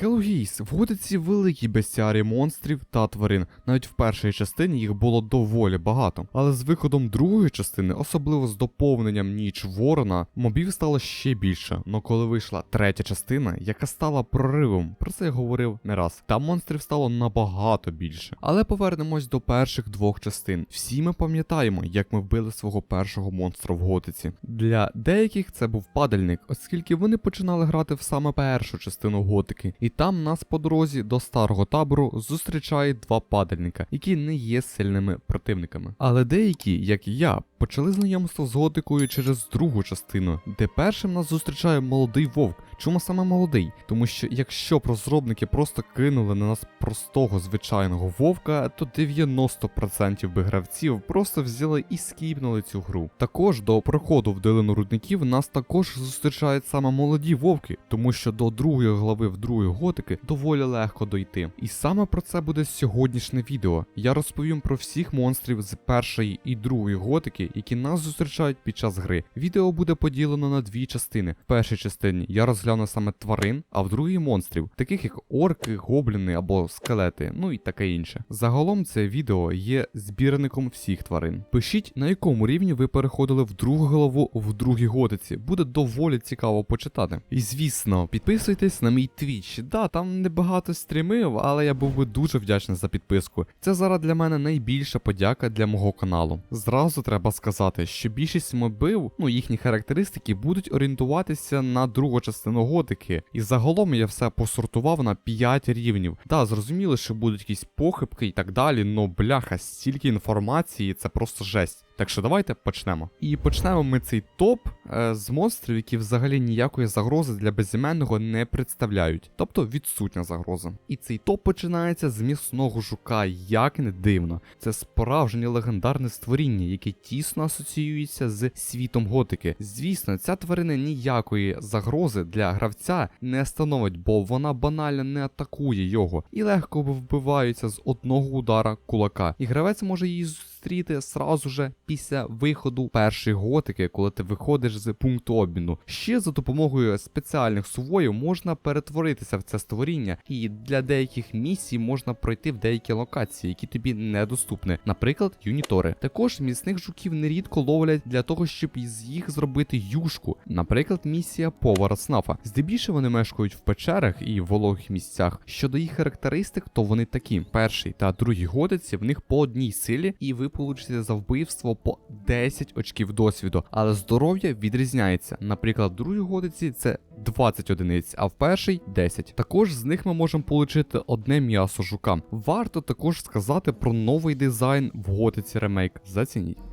Хелогейс, в готиці великі бестіарі монстрів та тварин. Навіть в першій частині їх було доволі багато. Але з виходом другої частини, особливо з доповненням Ніч Ворона, мобів стало ще більше. Но коли вийшла третя частина, яка стала проривом, про це я говорив не раз. Там монстрів стало набагато більше. Але повернемось до перших двох частин. Всі ми пам'ятаємо, як ми вбили свого першого монстра в готиці. Для деяких це був падальник, оскільки вони починали грати в саме першу частину готики, і там нас по дорозі до старого табору зустрічають два падальника, які не є сильними противниками. Але деякі, як і я, почали знайомство з готикою через другу частину, де першим нас зустрічає молодий вовк. Чому саме молодий? Тому що якщо б розробники просто кинули на нас простого звичайного вовка, то 90% би гравців просто взяли і скіпнули цю гру. Також до проходу в долину рудників нас також зустрічають саме молоді вовки, тому що до другої глави в другої готики доволі легко дойти. І саме про це буде сьогоднішнє відео. Я розповім про всіх монстрів з першої і другої готики, які нас зустрічають під час гри. Відео буде поділено на дві частини. В першій частині я розгляну саме тварин, а в другій монстрів, таких як орки, гобліни або скелети, ну і таке інше. Загалом це відео є збірником всіх тварин. Пишіть, на якому рівні ви переходили в другу голову в другій готиці. Буде доволі цікаво почитати. І звісно, підписуйтесь на мій твіч. Да, там небагато стрімів, але я був би дуже вдячний за підписку. Це зараз для мене найбільша подяка для мого каналу. Зразу треба сказати, що більшість мобів, ну їхні характеристики, будуть орієнтуватися на другу частину готики. І загалом я все посортував на 5 рівнів. Да, зрозуміло, що будуть якісь похибки і так далі, но бляха, стільки інформації, це просто жесть. Так що давайте почнемо. І почнемо ми цей топ е, з монстрів, які взагалі ніякої загрози для безіменного не представляють, тобто відсутня загроза. І цей топ починається з міцного жука, як не дивно. Це справжнє легендарне створіння, яке тісно асоціюється з світом готики. Звісно, ця тварина ніякої загрози для гравця не становить, бо вона банально не атакує його і легко вбивається з одного удара кулака. І гравець може її зустріти сразу же після виходу першої готики, коли ти виходиш з пункту обміну. Ще за допомогою спеціальних сувоїв можна перетворитися в це створіння, і для деяких місій можна пройти в деякі локації, які тобі недоступні, наприклад, юнітори. Також міцних жуків нерідко ловлять для того, щоб із їх зробити юшку, наприклад, місія повара снафа. Здебільшого вони мешкають в печерах і вологих місцях. Щодо їх характеристик, то вони такі: перший та другий годиці в них по одній силі, і ви получите за вбивство по 10 очків досвіду, але здоров'я відрізняється. Наприклад, в другій годиці це 20 одиниць, а в першій 10. Також з них ми можемо отримати одне м'ясо жука. Варто також сказати про новий дизайн в готиці ремейк. Зацініть.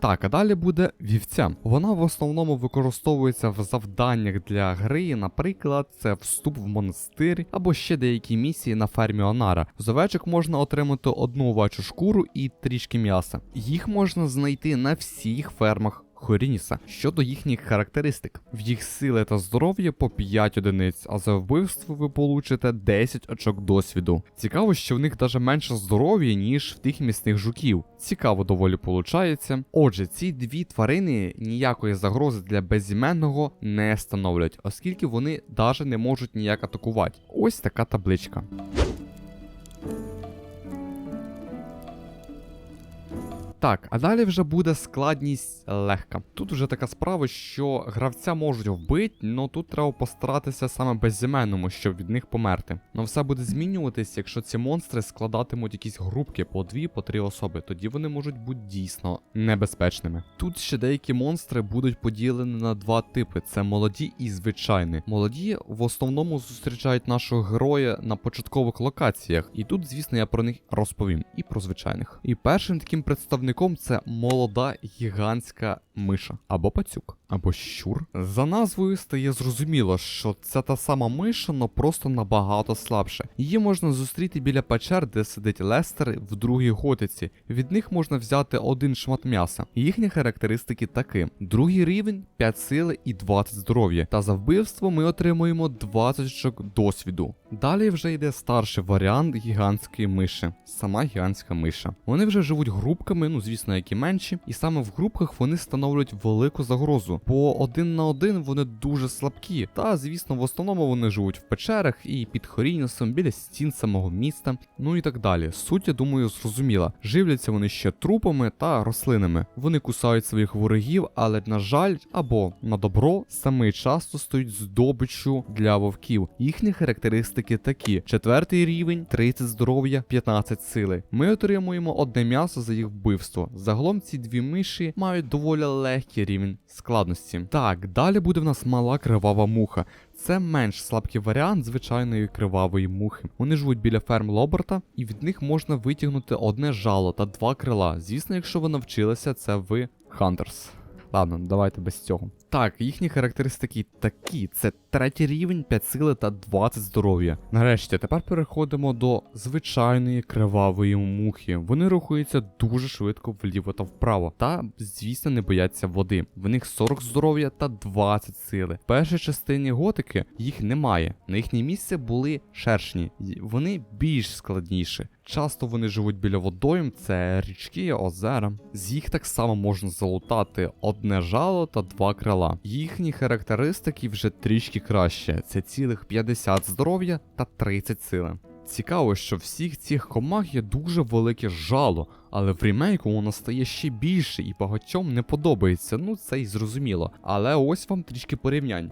Так, а далі буде вівця. Вона в основному використовується в завданнях для гри, наприклад, це вступ в монастир або ще деякі місії на фермі Онара. З овечок можна отримати одну овечу шкуру і трішки м'яса. Їх можна знайти на всіх фермах. Хорініса щодо їхніх характеристик. В їх сили та здоров'я по 5 одиниць, а за вбивство ви получите 10 очок досвіду. Цікаво, що в них даже менше здоров'я, ніж в тих місних жуків. Цікаво доволі получається. Отже, ці дві тварини ніякої загрози для безіменного не становлять, оскільки вони даже не можуть ніяк атакувати. Ось така табличка. Так, а далі вже буде складність легка. Тут вже така справа, що гравця можуть вбити, але тут треба постаратися саме безіменному, щоб від них померти. Но все буде змінюватись, якщо ці монстри складатимуть якісь групки по дві, по три особи, тоді вони можуть бути дійсно небезпечними. Тут ще деякі монстри будуть поділені на два типи: це молоді і звичайні. Молоді в основному зустрічають нашого героя на початкових локаціях, і тут, звісно, я про них розповім, і про звичайних. І першим таким представником це молода гігантська миша або пацюк, або щур. За назвою стає зрозуміло, що це та сама миша, но просто набагато слабше. Її можна зустріти біля печер, де сидить Лестер в другій готиці. Від них можна взяти один шмат м'яса. Їхні характеристики такі: другий рівень 5 сили і 20 здоров'я. Та за вбивство ми отримуємо 20 очок досвіду. Далі вже йде старший варіант гігантської миші, сама гігантська миша. Вони вже живуть групками, ну звісно, які менші, і саме в групках вони становлять велику загрозу, бо один на один вони дуже слабкі. Та звісно, в основному вони живуть в печерах і під хорінісом, біля стін самого міста, ну і так далі. Суть, я думаю, зрозуміла. Живляться вони ще трупами та рослинами. Вони кусають своїх ворогів, але на жаль, або на добро, саме часто стають здобиччю для вовків. Їхні характеристики такі: четвертий рівень, 30 здоров'я, 15 сили. Ми отримуємо одне м'ясо за їх вбивство. Загалом ці дві миші мають доволі легкий рівень складності. Так, далі буде в нас мала кривава муха. Це менш слабкий варіант звичайної кривавої мухи. Вони живуть біля ферм Лоберта, і від них можна витягнути одне жало та два крила. Звісно, якщо ви навчилися це в Хантерс. Ладно, давайте без цього. Так, їхні характеристики такі: це третій рівень, 5 сили та 20 здоров'я. Нарешті, тепер переходимо до звичайної кривавої мухи. Вони рухаються дуже швидко вліво та вправо, та, звісно, не бояться води. В них 40 здоров'я та 20 сили. В першій частині готики їх немає. На їхнє місце були шершні, вони більш складніші. Часто вони живуть біля водойм, це річки, озера. З їх так само можна залутати одне жало та два крила. Їхні характеристики вже трішки краще: це цілих 50 здоров'я та 30 сили. Цікаво, що всіх цих комах є дуже велике жало, але в ремейку воно стає ще більше і багатьом не подобається. Ну це й зрозуміло. Але ось вам трішки порівнянь.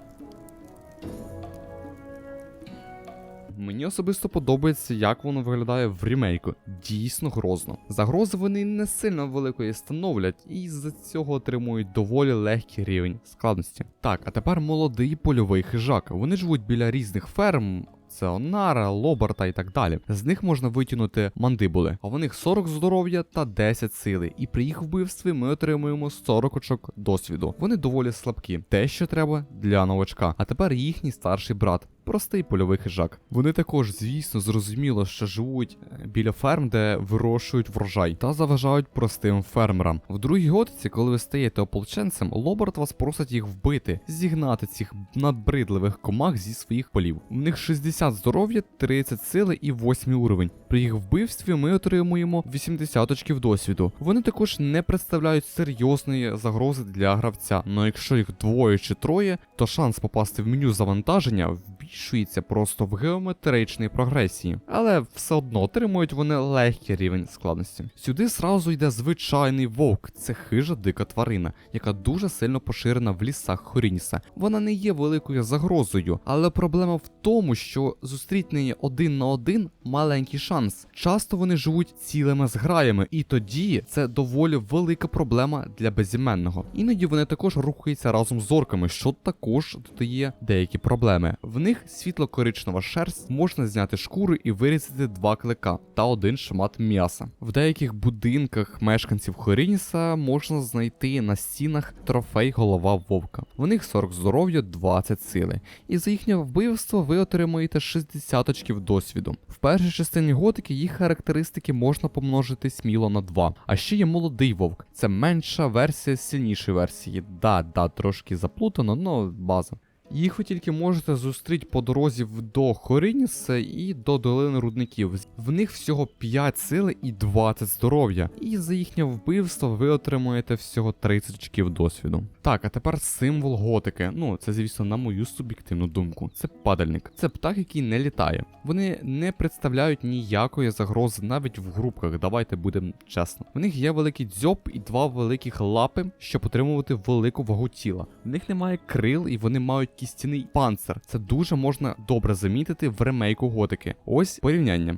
Мені особисто подобається, як воно виглядає в ремейку. Дійсно грозно. Загрози вони не сильно великої становлять, і з-за цього отримують доволі легкий рівень складності. Так, а тепер молодий польовий хижак. Вони живуть біля різних ферм. Це Онара, Лобарта і так далі. З них можна витягнути мандибули, а в них 40 здоров'я та 10 сили. І при їх вбивстві ми отримуємо 40 очок досвіду. Вони доволі слабкі, те, що треба для новачка. А тепер їхній старший брат. Простий польовий хижак. Вони також, звісно, зрозуміло, що живуть е, біля ферм, де вирощують врожай, та заважають простим фермерам. В другій готиці, коли ви стаєте ополченцем, Лобард вас просить їх вбити, зігнати цих надбридливих комах зі своїх полів. У них 60 здоров'я, 30 сили і 8 уровень. При їх вбивстві ми отримуємо 80 очків досвіду. Вони також не представляють серйозної загрози для гравця. але якщо їх двоє чи троє, то шанс попасти в меню завантаження збільшується просто в геометричній прогресії, але все одно отримують вони легкий рівень складності. Сюди зразу йде звичайний вовк, це хижа дика тварина, яка дуже сильно поширена в лісах Хорініса. Вона не є великою загрозою, але проблема в тому, що зустрітнення один на один маленький шанс. Часто вони живуть цілими зграями, і тоді це доволі велика проблема для безіменного. Іноді вони також рухаються разом з орками, що також додає деякі проблеми. В них світло-коричнева шерсть, можна зняти шкуру і вирізати два клика та один шмат м'яса. В деяких будинках мешканців Хорініса можна знайти на стінах трофей голова вовка. В них 40 здоров'я, 20 сили. І за їхнє вбивство ви отримуєте 60 очків досвіду. В першій частині готики їх характеристики можна помножити сміло на 2. А ще є молодий вовк. Це менша версія сильнішої версії. Да, да, трошки заплутано, но база. Їх ви тільки можете зустріти по дорозі до Хорініса і до долини рудників. В них всього 5 сили і 20 здоров'я. І за їхнє вбивство ви отримуєте всього 30 очків досвіду. Так, а тепер символ готики. Ну, це, звісно, на мою суб'єктивну думку. Це падальник. Це птах, який не літає. Вони не представляють ніякої загрози навіть в групках. Давайте будемо чесно. В них є великий дзьоб і два великих лапи, щоб отримувати велику вагу тіла. В них немає крил і вони мають кістяний панцир. Це дуже можна добре замітити в ремейку готики. Ось порівняння.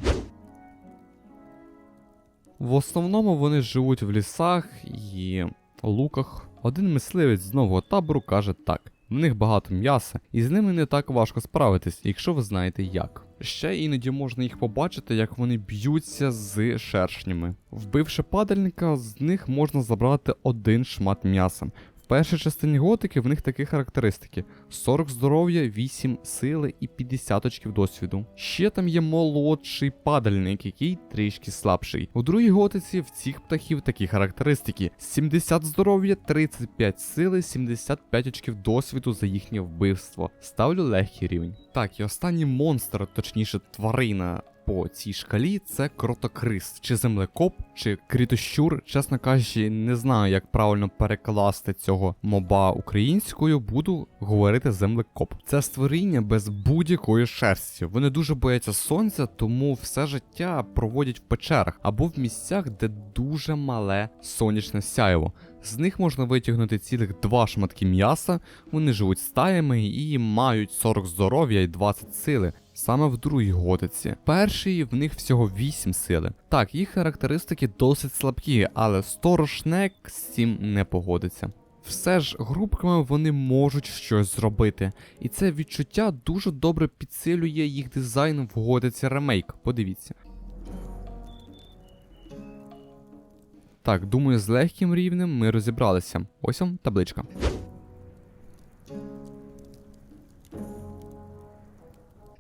В основному вони живуть в лісах і луках. Один мисливець з нового табору каже так: в них багато м'яса, і з ними не так важко справитись, якщо ви знаєте як. Ще іноді можна їх побачити, як вони б'ються з шершнями. Вбивши падальника, з них можна забрати один шмат м'яса. Першій частині готики в них такі характеристики: 40 здоров'я, 8 сили і 50 очків досвіду. Ще там є молодший падальник, який трішки слабший. У другій готиці в цих птахів такі характеристики: 70 здоров'я, 35 сили, 75 очків досвіду за їхнє вбивство. Ставлю легкий рівень. Так, і останній монстр, точніше, тварина. По цій шкалі це кротокрис, чи землекоп, чи крітощур. Чесно кажучи, не знаю, як правильно перекласти цього моба українською. Буду говорити землекоп. Це створіння без будь-якої шерсті. Вони дуже бояться сонця, тому все життя проводять в печерах або в місцях, де дуже мале сонячне сяйво. З них можна витягнути цілих два шматки м'яса, вони живуть стаями і мають 40 здоров'я і 20 сили. Саме в другій готиці. Першій в них всього 8 сили. Так, їх характеристики досить слабкі, але сторожнек з цим не погодиться. Все ж групками вони можуть щось зробити, і це відчуття дуже добре підсилює їх дизайн в готиці ремейк. Подивіться. Так, думаю, з легким рівнем ми розібралися. Ось вам табличка.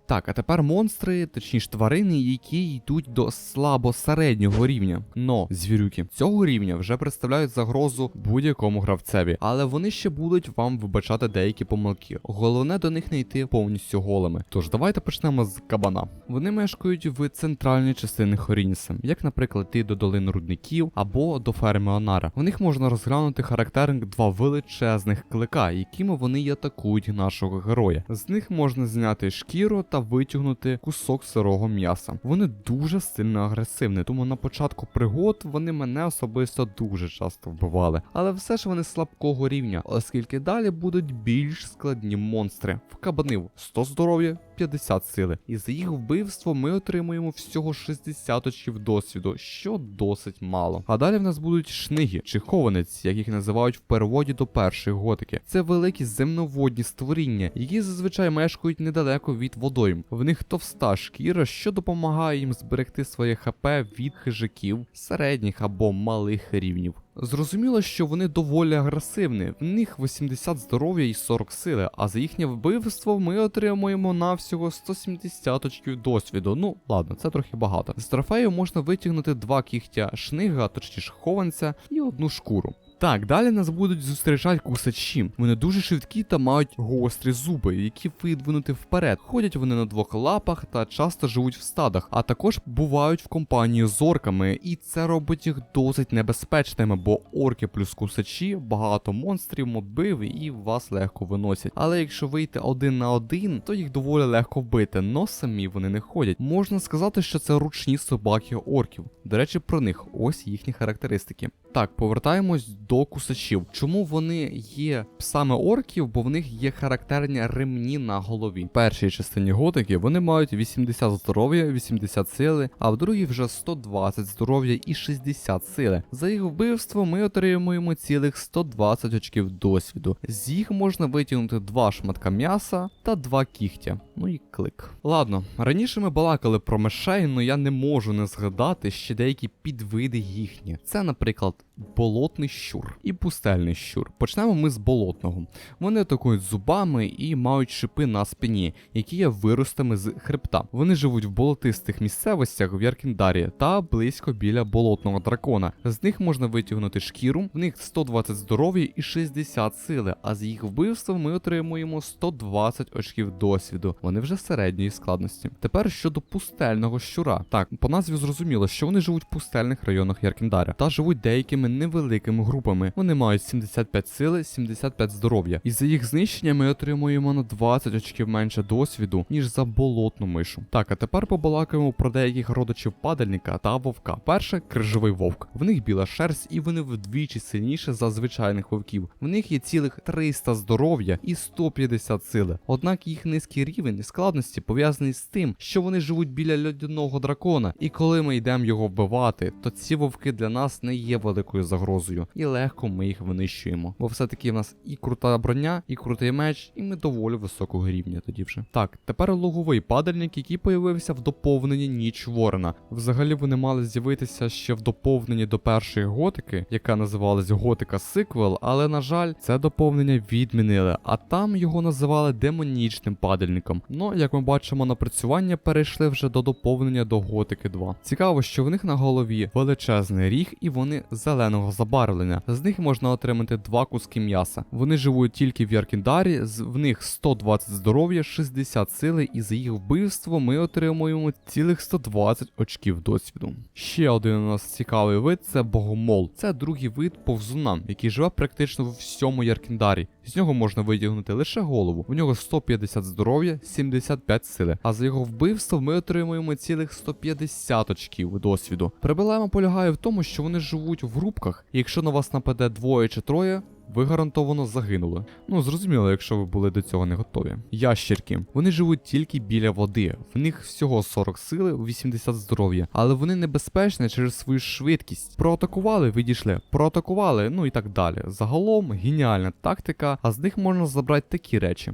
Так, а тепер монстри, точніше тварини, які йдуть до слабо середнього рівня. Но звірюки цього рівня вже представляють загрозу будь-якому гравцеві, але вони ще будуть вам вибачати деякі помилки. Головне до них не йти повністю голими. Тож давайте почнемо з кабана. Вони мешкають в центральній частині Хорініса, як, наприклад, йти до долин рудників або до ферми Онара. В них можна розглянути характерник два величезних клика, якими вони й атакують нашого героя. З них можна зняти шкіру та витягнути кусок сирого м'яса. Вони дуже сильно агресивні, тому на початку пригод вони мене особисто дуже часто вбивали. Але все ж вони слабкого рівня, оскільки далі будуть більш складні монстри. В кабанив 100 здоров'я, 50 сили. І за їх вбивство ми отримуємо всього 60 очків досвіду, що досить мало. А далі в нас будуть шниги чи хованець, як їх називають в переводі до першої готики. Це великі земноводні створіння, які зазвичай мешкають недалеко від водойм. В них товста шкіра, що допомагає їм зберегти своє ХП від хижаків середніх або малих рівнів. Зрозуміло, що вони доволі агресивні. В них 80 здоров'я і 40 сили, а за їхнє вбивство ми отримуємо навсього 170 очків досвіду. Ну, ладно, це трохи багато. З трофею можна витягнути два кігтя шнига, точніше хованця, і одну шкуру. Так, далі нас будуть зустрічати кусачі. Вони дуже швидкі та мають гострі зуби, які видвинути вперед. Ходять вони на двох лапах та часто живуть в стадах, а також бувають в компанії з орками, і це робить їх досить небезпечними, бо орки плюс кусачі, багато монстрів, мобів і вас легко виносять. Але якщо вийти один на один, то їх доволі легко вбити, но самі вони не ходять. Можна сказати, що це ручні собаки орків. До речі, про них ось їхні характеристики. Так, повертаємось до кусачів. Чому вони є псами орків? Бо в них є характерні ремні на голові. В першій частині готики вони мають 80 здоров'я, 80 сили, а в другій вже 120 здоров'я і 60 сили. За їх вбивство ми отримуємо цілих 120 очків досвіду. З їх можна витягнути два шматка м'яса та два кігтя. Ну і клик. Ладно, раніше ми балакали про мишей, але я не можу не згадати ще деякі підвиди їхні. Це, наприклад, болотний щур і пустельний щур. Почнемо ми з болотного. Вони атакують зубами і мають шипи на спині, які є виростами з хребта. Вони живуть в болотистих місцевостях в Яркіндарі та близько біля болотного дракона. З них можна витягнути шкіру, в них 120 здоров'я і 60 сили, а з їх вбивства ми отримуємо 120 очків досвіду. Вони вже середньої складності. Тепер щодо пустельного щура. Так, по назві зрозуміло, що вони живуть в пустельних районах Яркіндаря та живуть деякими невеликими групами. Вони мають 75 сили, 75 здоров'я. І за їх знищення ми отримуємо на 20 очків менше досвіду, ніж за болотну мишу. Так, а тепер побалакаємо про деяких родичів падальника та вовка. Перше крижовий вовк. В них біла шерсть, і вони вдвічі сильніше за звичайних вовків. В них є цілих 300 здоров'я і 150 сили. Однак їх низький рівень рівень складності пов'язаний з тим, що вони живуть біля льодяного дракона, і коли ми йдемо його вбивати, то ці вовки для нас не є великою загрозою, і легко ми їх винищуємо. Бо все-таки в нас і крута броня, і крутий меч, і ми доволі високого рівня тоді вже. Так, тепер луговий падальник, який появився в доповненні Ніч Ворона. Взагалі вони мали з'явитися ще в доповненні до першої готики, яка називалась Готика Сиквел, але на жаль, це доповнення відмінили, а там його називали демонічним падальником. Ну, як ми бачимо, напрацювання перейшли вже до доповнення до Готики 2. Цікаво, що в них на голові величезний ріг і вони зеленого забарвлення. З них можна отримати два куски м'яса. Вони живуть тільки в Яркіндарі, в них 120 здоров'я, 60 сили, і за їх вбивство ми отримуємо цілих 120 очків досвіду. Ще один у нас цікавий вид це богомол. Це другий вид повзуна, який живе практично в всьому Яркіндарі. З нього можна витягнути лише голову. В нього 150 здоров'я, 75 сили. А за його вбивство ми отримуємо цілих 150 очків досвіду. Проблема полягає в тому, що вони живуть в групках, і якщо на вас нападе двоє чи троє. Ви гарантовано загинули. Ну зрозуміло, якщо ви були до цього не готові. Ящерки. Вони живуть тільки біля води. В них всього 40 сили, 80 здоров'я, але вони небезпечні через свою швидкість. Проатакували, відійшли, проатакували, ну і так далі. Загалом геніальна тактика, а з них можна забрати такі речі.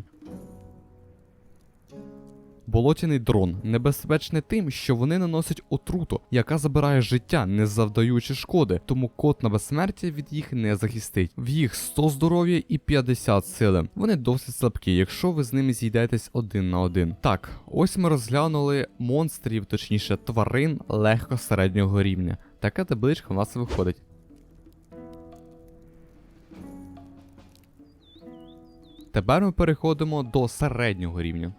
Болотяний дрон небезпечний тим, що вони наносять отруту, яка забирає життя, не завдаючи шкоди, тому код на безсмертя від їх не захистить. В їх 100 здоров'я і 50 сили. Вони досить слабкі, якщо ви з ними зійдетесь один на один. Так, ось ми розглянули монстрів, точніше тварин легко середнього рівня. Така табличка в нас виходить. Тепер ми переходимо до середнього рівня.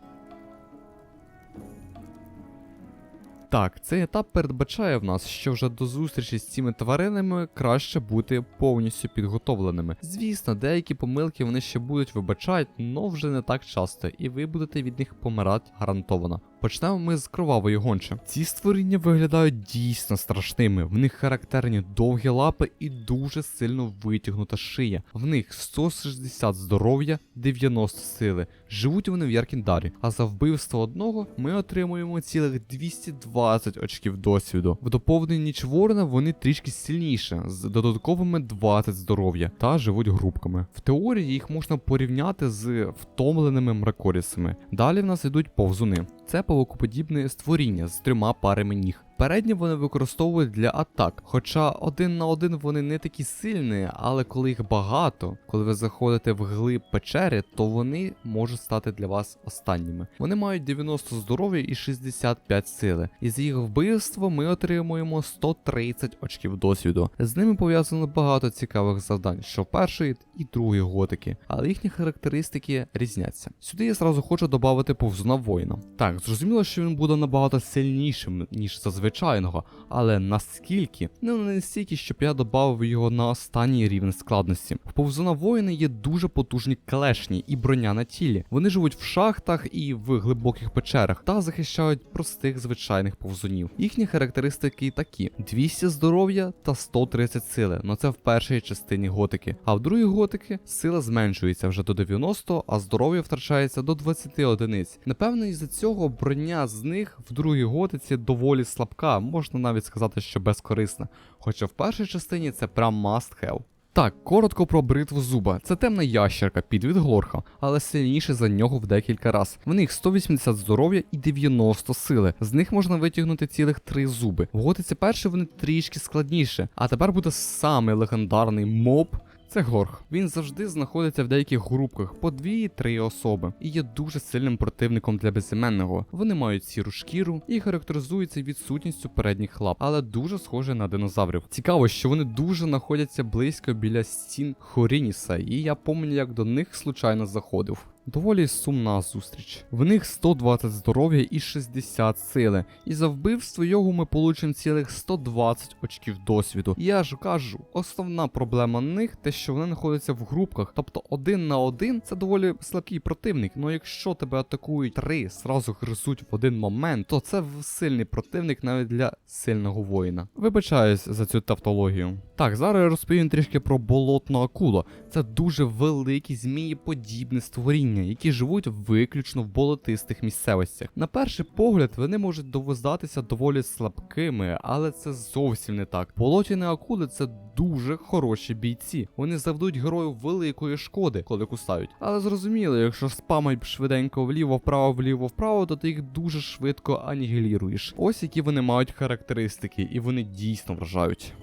Так, цей етап передбачає в нас, що вже до зустрічі з цими тваринами краще бути повністю підготовленими. Звісно, деякі помилки вони ще будуть вибачати, але вже не так часто, і ви будете від них помирати гарантовано. Почнемо ми з кровавої гонче. Ці створіння виглядають дійсно страшними. В них характерні довгі лапи і дуже сильно витягнута шия. В них 160 здоров'я, 90 сили. Живуть вони в Яркіндарі, а за вбивство одного ми отримуємо цілих 220 очків досвіду. В доповненні ніч вони трішки сильніше, з додатковими 20 здоров'я та живуть групками. В теорії їх можна порівняти з втомленими мракорісами. Далі в нас йдуть повзуни. Це павукоподібне створіння з трьома парами ніг. Передні вони використовують для атак, хоча один на один вони не такі сильні, але коли їх багато, коли ви заходите в глиб печери, то вони можуть стати для вас останніми. Вони мають 90 здоров'я і 65 сили. І з їх вбивства ми отримуємо 130 очків досвіду. З ними пов'язано багато цікавих завдань, що першої і другої готики, але їхні характеристики різняться. Сюди я зразу хочу додати повзуна воїна. Так, зрозуміло, що він буде набагато сильнішим, ніж зазвичай звичайного, але наскільки? Ну не настільки, щоб я додав його на останній рівень складності. В повзуна воїни є дуже потужні клешні і броня на тілі. Вони живуть в шахтах і в глибоких печерах та захищають простих звичайних повзунів. Їхні характеристики такі: 200 здоров'я та 130 сили. Ну це в першій частині готики. А в другій готики сила зменшується вже до 90, а здоров'я втрачається до 20 одиниць. Напевно, із-за цього броня з них в другій готиці доволі слабка, можна навіть сказати, що безкорисна. Хоча в першій частині це прям must have. Так, коротко про бритву зуба. Це темна ящерка, підвід Глорха, але сильніше за нього в декілька раз. В них 180 здоров'я і 90 сили. З них можна витягнути цілих 3 зуби. В готиці перші вони трішки складніше. А тепер буде самий легендарний моб. Це Горх. Він завжди знаходиться в деяких групках по 2-3 особи і є дуже сильним противником для безіменного. Вони мають сіру шкіру і характеризуються відсутністю передніх лап, але дуже схожі на динозаврів. Цікаво, що вони дуже знаходяться близько біля стін Хорініса, і я пам'ятаю, як до них случайно заходив. Доволі сумна зустріч. В них 120 здоров'я і 60 сили. І за вбивство його ми получимо цілих 120 очків досвіду. І я ж кажу, основна проблема них те, що вони знаходяться в групках. Тобто один на один це доволі слабкий противник. Ну якщо тебе атакують три, зразу гризуть в один момент, то це сильний противник навіть для сильного воїна. Вибачаюсь за цю тавтологію. Так, зараз я розповім трішки про болотну акулу. Це дуже великі змієподібне створіння, які живуть виключно в болотистих місцевостях. На перший погляд вони можуть довоздатися доволі слабкими, але це зовсім не так. Болотяні акули це дуже хороші бійці. Вони завдуть герою великої шкоди, коли кусають. Але зрозуміло, якщо спамать швиденько вліво, вправо, вліво, вправо, то ти їх дуже швидко анігіліруєш. Ось які вони мають характеристики, і вони дійсно вражають.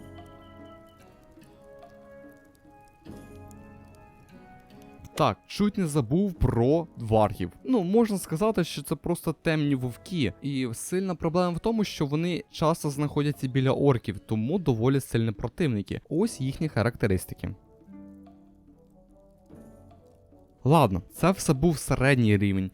Так, чуть не забув про варгів. Ну, можна сказати, що це просто темні вовки. І сильна проблема в тому, що вони часто знаходяться біля орків, тому доволі сильні противники. Ось їхні характеристики. Ладно, це все був середній рівень.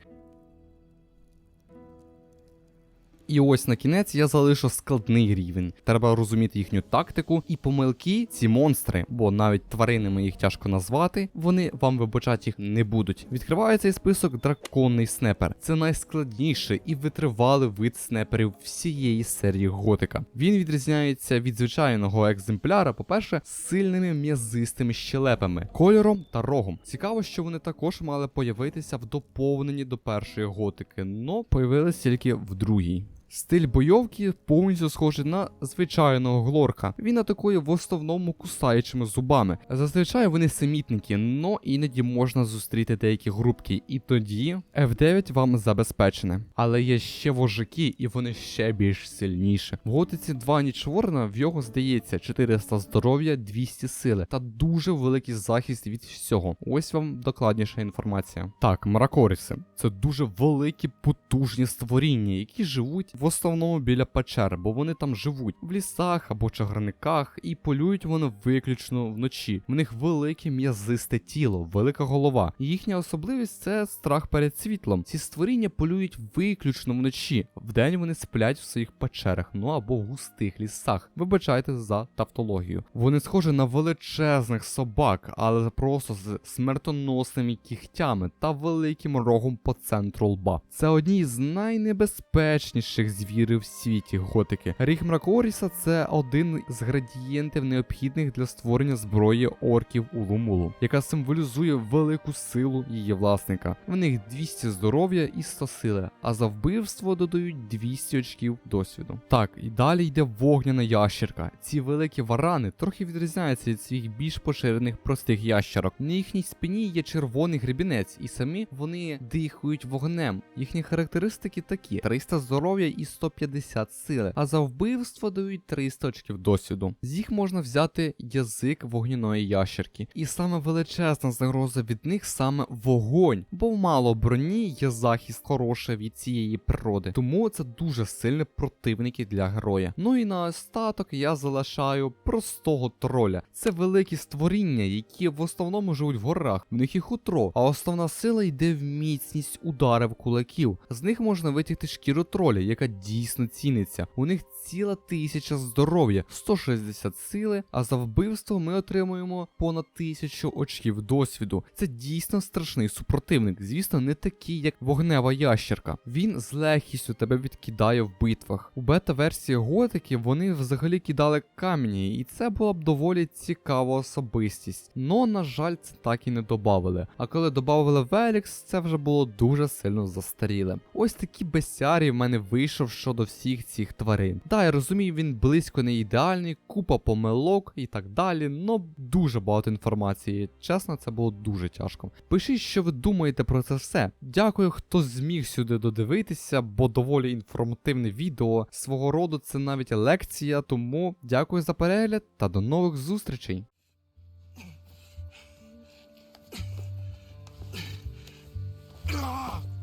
І ось на кінець я залишу складний рівень. Треба розуміти їхню тактику і помилки ці монстри, бо навіть тваринами їх тяжко назвати, вони вам вибачати їх не будуть. Відкриває цей список драконний снайпер. Це найскладніший і витривалий вид снайперів всієї серії готика. Він відрізняється від звичайного екземпляра, по-перше, сильними м'язистими щелепами, кольором та рогом. Цікаво, що вони також мали появитися в доповненні до першої готики, но появилися тільки в другій. Стиль бойовки повністю схожий на звичайного глорка. Він атакує в основному кусаючими зубами. Зазвичай вони самітники, но іноді можна зустріти деякі групки, і тоді F9 вам забезпечене. Але є ще вожаки, і вони ще більш сильніші. В готиці 2 нічворна в його здається 400 здоров'я, 200 сили та дуже великий захист від всього. Ось вам докладніша інформація. Так, Маракоріси це дуже великі потужні створіння, які живуть в основному біля печер, бо вони там живуть в лісах або чагарниках, і полюють вони виключно вночі. В них велике м'язисте тіло, велика голова. Їхня особливість це страх перед світлом. Ці створіння полюють виключно вночі. Вдень вони сплять в своїх печерах, ну або в густих лісах. Вибачайте за тавтологію. Вони схожі на величезних собак, але просто з смертоносними кігтями та великим рогом по центру лба. Це одні з найнебезпечніших звірів в світі готики. Ріг Мракоріса це один з градієнтів необхідних для створення зброї орків Улумулу, яка символізує велику силу її власника. В них 200 здоров'я і 100 сили, а за вбивство додають 200 очків досвіду. Так, і далі йде вогняна ящерка. Ці великі варани трохи відрізняються від своїх більш поширених простих ящерок. На їхній спині є червоний гребінець, і самі вони дихають вогнем. Їхні характеристики такі: 300 здоров'я і 150 сили, а за вбивство дають 300 очків досвіду. З їх можна взяти язик вогняної ящерки. І саме величезна загроза від них саме вогонь, бо в мало броні є захист хороший від цієї природи. Тому це дуже сильні противники для героя. Ну і на остаток я залишаю простого троля. Це великі створіння, які в основному живуть в горах, в них і хутро, а основна сила йде в міцність ударів кулаків. З них можна витягти шкіру троля, яка дійсно ціниться. У них ціла тисяча здоров'я, 160 сили, а за вбивство ми отримуємо понад тисячу очків досвіду. Це дійсно страшний супротивник. Звісно, не такий, як вогнева ящерка. Він з легкістю тебе відкидає в битвах. У бета-версії готики вони взагалі кидали камені, і це була б доволі цікава особистість. Но, на жаль, це так і не додавали. А коли додавали Велікс, це вже було дуже сильно застаріле. Ось такі бесярі в мене вийшов щодо всіх цих тварин. Да, я розумію, він близько не ідеальний, купа помилок і так далі, но дуже багато інформації. Чесно, це було дуже тяжко. Пишіть, що ви думаєте про це все. Дякую, хто зміг сюди додивитися, бо доволі інформативне відео. Свого роду це навіть лекція, тому дякую за перегляд та до нових зустрічей. Ah!